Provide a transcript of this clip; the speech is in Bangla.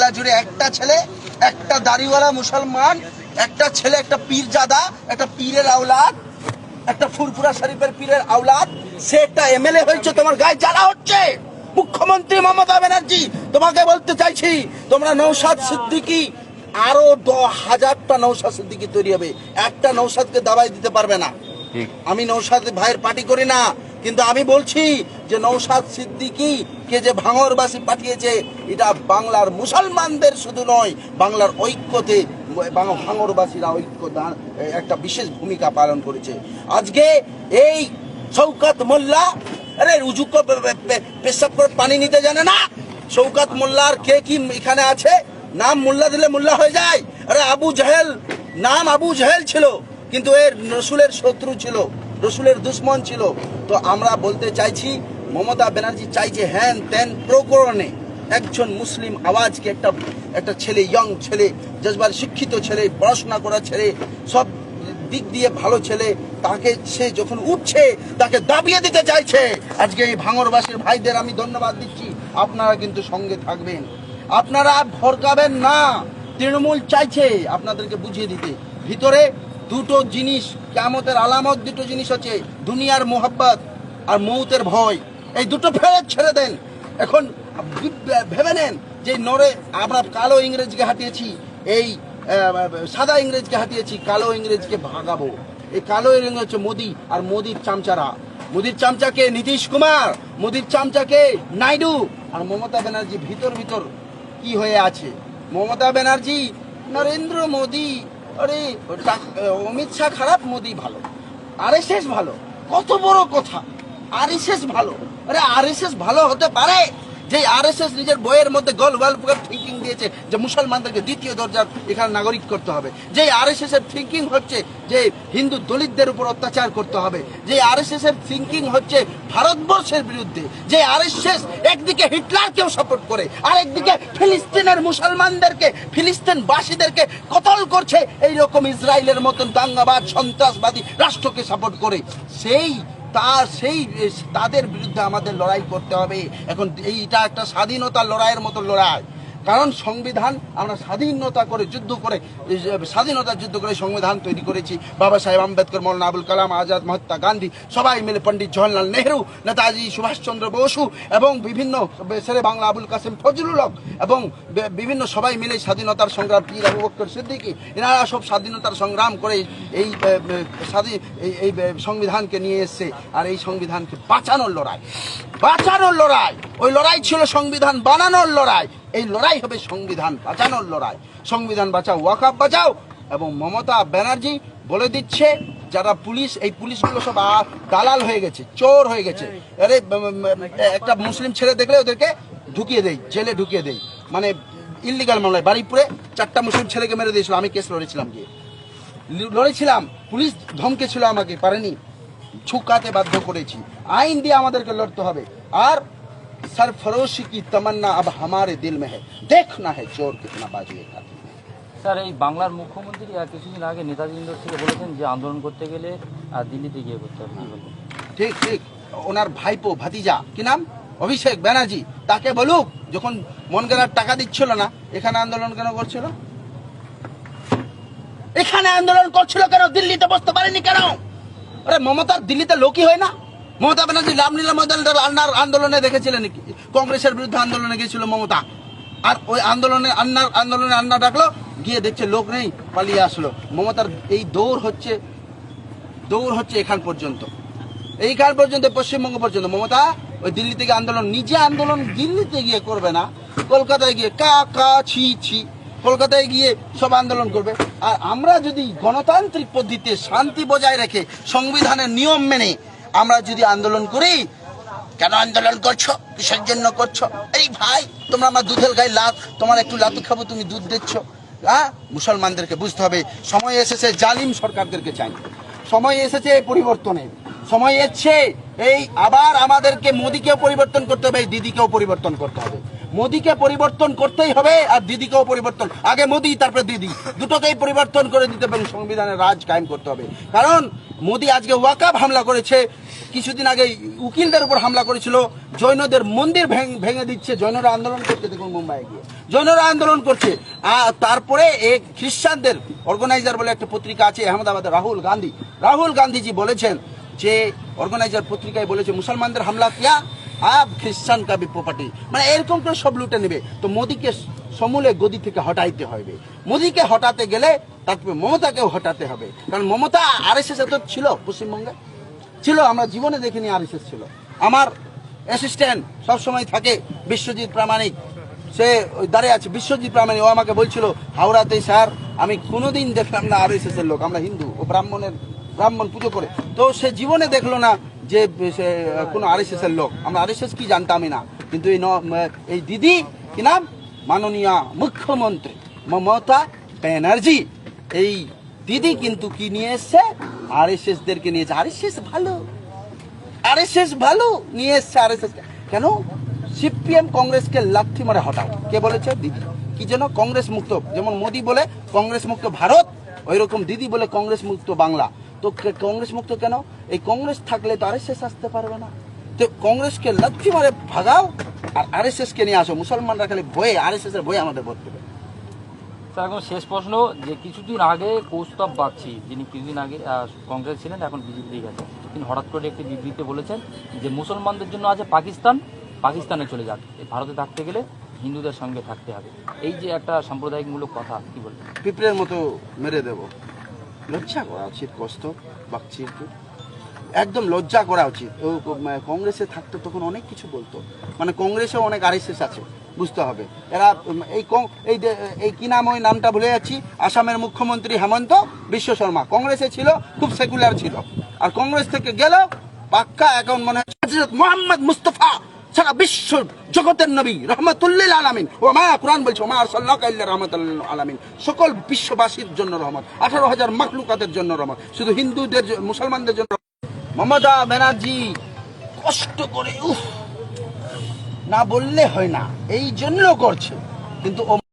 বাংলা জুড়ে একটা ছেলে একটা দাড়িওয়ালা মুসলমান একটা ছেলে একটা পীর জাদা একটা পীরের আওলাদ একটা ফুরফুরা শরীফের পীরের আওলাদ। সে একটা এমএলএ হয়েছে তোমার গায়ে জ্বালা হচ্ছে। মুখ্যমন্ত্রী মমতা ব্যানার্জি তোমাকে বলতে চাইছি তোমরা নৌসাদ সিদ্দিকি আরও দ হাজারটা নৌসাদ সিদ্দিকি তৈরি হবে। একটা নৌসাদকে দাবাই দিতে পারবে না। ঠিক। আমি নৌসাদ ভাইয়ের পার্টি করি না কিন্তু আমি বলছি যে নৌসাদ সিদ্দিকি, কে যে ভাঙরবাসী পাঠিয়েছে, এটা বাংলার মুসলমানদের শুধু নয়, বাংলার ঐক্যতে ভাঙরবাসীরা ঐক্য একটা বিশেষ ভূমিকা পালন করেছে। আজকে এই শৌকত মোল্লা, আরে রুজুক পেশাব করে পানি নিতে জানে না? শৌকত মোল্লার কে কি এখানে আছে? নাম মোল্লা দিলে মোল্লা হয়ে যায়। আরে আবু জাহেল, নাম আবু জাহেল ছিল, কিন্তু এর রসুলের শত্রু ছিল, রসুলের দুশ্মন ছিল। তো আমরা বলতে চাইছি মমতা ব্যানার্জি চাইছে হ্যান ত্যান প্রকরণে একজন মুসলিম আওয়াজকে একটা একটা ছেলে ইয়ং ছেলে জজবার শিক্ষিত ছেলে, পড়াশোনা করা ছেলে, সব দিক দিয়ে ভালো ছেলে, তাকে সে যখন উঠছে, তাকে দাবিয়ে দিতে চাইছে। আজকে এই ভাঙরবাসীর ভাইদের আমি ধন্যবাদ দিচ্ছি। আপনারা কিন্তু সঙ্গে থাকবেন। আপনারা ভরকাবেন না। তৃণমূল চাইছে আপনাদেরকে বুঝিয়ে দিতে। ভিতরে দুটো জিনিস কেমতের আলামত দুটো জিনিস আছে, দুনিয়ার মোহাব্বত আর মৌতের ভয়। এই দুটো ফেরত ছেড়ে দেন। এখন ভেবে নেন যে নরে আমরা কালো ইংরেজকে হাতিয়েছি, এই সাদা ইংরেজকে হাতিয়েছি, কালো ইংরেজকে ভাগাবো। এই কালো ইংরেজ হচ্ছে মোদি আর মোদির চামচারা। মোদির চামচাকে নীতিশ কুমার, মোদির চামচাকে নাইডু আর মমতা ব্যানার্জি ভিতর ভিতর কি হয়ে আছে? মমতা ব্যানার্জি, নরেন্দ্র মোদি, আরে অমিত শাহ খারাপ, মোদি ভালো। আরএসএস ভালো। কত বড় কথা। আরএসএস ভালো। আরে আরএসএস ভালো হতে পারে? যে আরএসএস নিজের বইয়ের মধ্যে গোল গোল থিঙ্কিং দিয়েছে যে মুসলমানদেরকে দ্বিতীয় দরজার এখানে নাগরিক করতে হবে। যে আরএসএস এর থিঙ্কিং হচ্ছে যে হিন্দু দলিতদের উপর অত্যাচার করতে হবে। যে আরএসএস এর থিঙ্কিং হচ্ছে ভারতবর্ষের বিরুদ্ধে। যে আরএসএস একদিকে হিটলারকেও সাপোর্ট করে, আর একদিকে ফিলিস্তিনের মুসলমানদেরকে ফিলিস্তিন বাসীদেরকে কতল করছে, এইরকম ইসরায়েলের মতন দাঙ্গাবাদ সন্ত্রাসবাদী রাষ্ট্রকে সাপোর্ট করে। সেই তার সেই, তাদের বিরুদ্ধে আমাদের লড়াই করতে হবে। এখন এইটা একটা স্বাধীনতার লড়াইয়ের মতো লড়াই। কারণ সংবিধান আমরা স্বাধীনতা করে যুদ্ধ করে স্বাধীনতা যুদ্ধ করে সংবিধান তৈরি করেছি। বাবা সাহেব আম্বেদকর, মৌলানা আবুল কালাম, আজাদ, মহাত্মা গান্ধী, সবাই মিলে পণ্ডিত জওয়াহরলাল নেহরু, নেতাজি সুভাষচন্দ্র বসু এবং বিভিন্ন শেরে বাংলা আবুল কাসেম ফজলুল হক এবং বিভিন্ন সবাই মিলে স্বাধীনতার সংগ্রাম পীর আবু বক্কর সিদ্দিকী, এনারা সব স্বাধীনতার সংগ্রাম করে এই স্বাধীন এই সংবিধানকে নিয়ে এসছে আর এই সংবিধানকে বাঁচানোর লড়াই। বাঁচানোর লড়াই। ওই লড়াই ছিল সংবিধান বানানোর লড়াই। এই লড়াই হবে সংবিধান বাঁচানোর লড়াই। সংবিধান বাঁচাও ওয়াকাপ বাঁচাও এবং মমতা ব্যানার্জি বলে দিচ্ছে, যারা পুলিশ, এই পুলিশগুলো সব দালাল হয়ে গেছে, চোর হয়ে গেছে। আরে একটা মুসলিম ছেলে দেখলে ওদেরকে ঢুকিয়ে দেয় জেলে ঢুকিয়ে দেয় মানে ইলিগাল মামলায়, বাড়িপুরে চারটা মুসলিম ছেলেকে মেরে দিয়েছিল, আমি কেস লড়েছিলাম গিয়ে। লড়েছিলাম, পুলিশ ধমকেছিল আমাকে, পারেনি। ঝুঁকাতে বাধ্য করেছি। আইন দিয়ে আমাদেরকে লড়তে হবে। আর सरफरोशी की तमन्ना अब हमारे दिल में है देखना है चोर कितना बाजू है कातिल में। স্যার এই বাংলার মুখ্যমন্ত্রী আর কিছুদিন আগে নেতাজি ইন্দোর থেকে বলেছেন যে আন্দোলন করতে গেলে আর দিল্লিতে গিয়ে করতে হবে কি বলবেন ঠিক ঠিক ওনার ভাইপো ভাতিজা কি নাম অভিষেক ব্যানার্জি তাকে বলুক যখন মন গেলার টাকা দিচ্ছিল না এখানে আন্দোলন কেন করছিল এখানে আন্দোলন করছিল কেন দিল্লিতে বসতে পারেনি কেন আরে মমতার দিল্লিতে লোকই হয় না মমতা ব্যানার্জি রামলীলা ময়দান আন্নার আন্দোলনে দেখেছিলেন কংগ্রেসের বিরুদ্ধে আন্দোলনে গিয়েছিল মমতা। আর ওই আন্দোলনে আন্নার আন্দোলনে আন্না ডাকলো, গিয়ে দেখছে লোক নেই, পালিয়ে আসলো। মমতার এই দৌড় হচ্ছে দৌড় হচ্ছে এখান পর্যন্ত। এইখান পর্যন্ত, পশ্চিমবঙ্গ পর্যন্ত। মমতা, ওই দিল্লি থেকে আন্দোলন, নিজে আন্দোলন দিল্লিতে গিয়ে করবে না। কলকাতায় গিয়ে কা কা, ছি ছি। কলকাতায় গিয়ে সব আন্দোলন করবে। আর আমরা যদি গণতান্ত্রিক পদ্ধতিতে শান্তি বজায় রেখে সংবিধানের নিয়ম মেনে আমরা যদি আন্দোলন করি, কেন আন্দোলন করছ? কিসের জন্য করছ? এই ভাই, তোমরা আমার দুধের গায়ে লাত তোমার একটু লাতু খাব, তুমি দুধ দিচ্ছ। হ্যাঁ? মুসলমানদেরকে বুঝতে হবে, সময় এসেছে, জালিম সরকারদেরকে চাই। সময় এসেছে এই পরিবর্তনের সময় এসছে, এই আবার আমাদেরকে মোদিকেও পরিবর্তন করতে হবে, এই দিদিকেও পরিবর্তন করতে হবে। মোদিকে পরিবর্তন করতেই হবে আর দিদিকেও পরিবর্তন। আগে মোদি, তারপরে দিদি। দুটোকেই পরিবর্তন করে দিতে হবে সংবিধানের রাজ কায়েম করতে হবে। কারণ মোদি আজকে ওয়াকাব হামলা করেছে। কিছুদিন আগে উকিলদের উপর হামলা করেছিল। জৈনদের মন্দির ভেঙ- দিচ্ছে। জৈনরা আন্দোলন করছে, দেখুন মুম্বাই গিয়ে। জৈনরা আন্দোলন করছে। আর তারপরে এই খ্রিস্টানদের অর্গানাইজার বলে একটা পত্রিকা আছে আহমেদাবাদে রাহুল গান্ধী। রাহুল গান্ধীজি বলেছেন যে অর্গানাইজার পত্রিকায় বলেছে, মুসলমানদের হামলা কিয়া? আব খ্রিস্টান কাবি প্রপার্টি মানে এরকম করে সব লুটে নেবে। তো মোদিকে সমূলে গদি থেকে হটাইতে হবে। মোদীকে হটাতে গেলে তারপরে মমতাকেও হটাতে হবে। কারণ মমতা আর এস এস তো ছিল পশ্চিমবঙ্গে। ছিল, আমরা জীবনে দেখিনি আর এস এস ছিল। আমার অ্যাসিস্ট্যান্ট সবসময় থাকে বিশ্বজিৎ প্রামাণিক। সে দাঁড়িয়ে আছে, বিশ্বজিৎ প্রামাণিক। ও আমাকে বলছিল, হাওড়াতে স্যার, আমি কোনোদিন দেখলাম না আর এস এর লোক। আমরা হিন্দু ও ব্রাহ্মণের, ব্রাহ্মণ পুজো করে। তো সে জীবনে দেখল না যে কোনো আর এর লোক। আমরা আর কি জানতামই না। কিন্তু এই এই দিদি, কি নাম? মাননীয় মুখ্যমন্ত্রী মমতা ব্যানার্জি। এই দিদি কিন্তু কি নিয়ে এসছে? আর এস দেরকে নিয়েছে আর এস ভালো। আরএসএস ভালো নিয়ে এসছে আরএসএস। কেন? সিপিএম কংগ্রেসকে লাথি মারে হটাও কে বলেছে? দিদি। কি যেন কংগ্রেস মুক্ত। যেমন মোদি বলে কংগ্রেস মুক্ত ভারত ওই রকম দিদি বলে কংগ্রেস মুক্ত বাংলা। তো কংগ্রেস মুক্ত কেন? এই কংগ্রেস থাকলে তো আরএসএস আসতে পারবে না। তো কংগ্রেসকে লাথি মারে ভাগাও আর আরএসএস কে নিয়ে আসো। মুসলমানরা খালি ভয়ে আরএসএস এর ভয়ে আমাদের ভোট দেবে। স্যার এখন শেষ প্রশ্ন যে কিছুদিন আগে কৌস্তব বাগচি যিনি কিছুদিন আগে কংগ্রেস ছিলেন এখন বিজেপি গেছে তিনি হঠাৎ করে একটি বিবৃতিতে বলেছেন যে মুসলমানদের জন্য আছে পাকিস্তান পাকিস্তানে চলে যাক। ভারতে থাকতে গেলে হিন্দুদের সঙ্গে থাকতে হবে। এই যে একটা সাম্প্রদায়িকমূলক কথা কি বলবেন? পিঁপড়ের মতো মেরে দেব। লজ্জা করা উচিত কষ্ট বাগচির একদম লজ্জা করা উচিত। ও কংগ্রেসে থাকতো তখন অনেক কিছু বলতো। মানে কংগ্রেসেও অনেক আরএসএস আছে, বুঝতে হবে। এরা এই এই এই কি নাম ওই নামটা ভুলে যাচ্ছি। আসামের মুখ্যমন্ত্রী হেমন্ত বিশ্ব শর্মা। কংগ্রেসে ছিল, খুব সেকুলার ছিল। আর কংগ্রেস থেকে গেল, পাক্কা এখন মনে হচ্ছে মোহাম্মদ মুস্তফা। সারা বিশ্ব জগতের নবী রহমতুল্লিল আলামিন। ও মা কোরআন বলছে ওমা সাল্লাহ রহমতুল্লিল আলামিন। সকল বিশ্ববাসীর জন্য রহমত, আঠারো হাজার মাকলুকাতের জন্য রহমত। শুধু হিন্দুদের মুসলমানদের জন্য মমতা ব্যানার্জি, কষ্ট করে, উফ, না বললে হয় না, এই জন্য করছে। কিন্তু